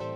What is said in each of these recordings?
you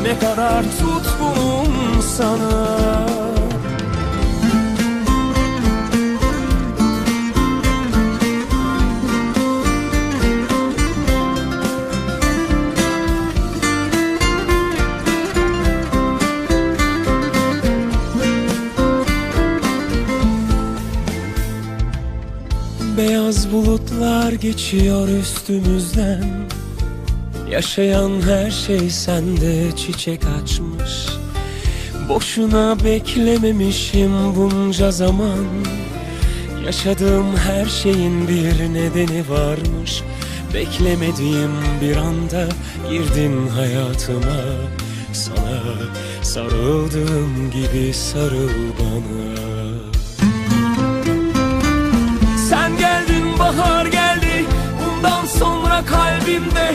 Ne kadar tutkunum sana. Beyaz bulutlar geçiyor üstümüzden Yaşayan her şey sende çiçek açmış. Boşuna beklememişim bunca zaman. Yaşadığım her şeyin bir nedeni varmış. Beklemediğim bir anda girdin hayatıma. Sana sarıldığım gibi sarıl bana. Sen geldin bahar geldi. Bundan sonra kalbimde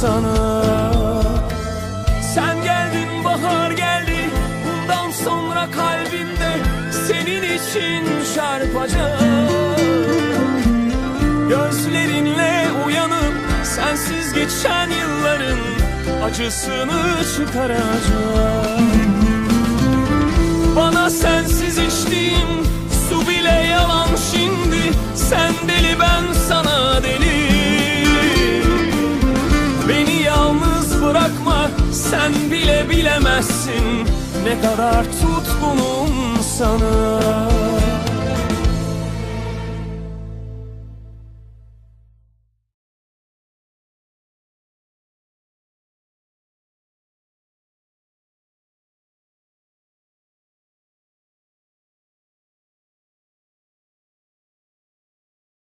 sana. Sen geldin bahar geldi. Bundan sonra kalbimde Senin için çarpacak. Gözlerinle uyanıp Sensiz geçen yılların Acısını çıkaracak bilemezsin. Ne kadar tutkunum sana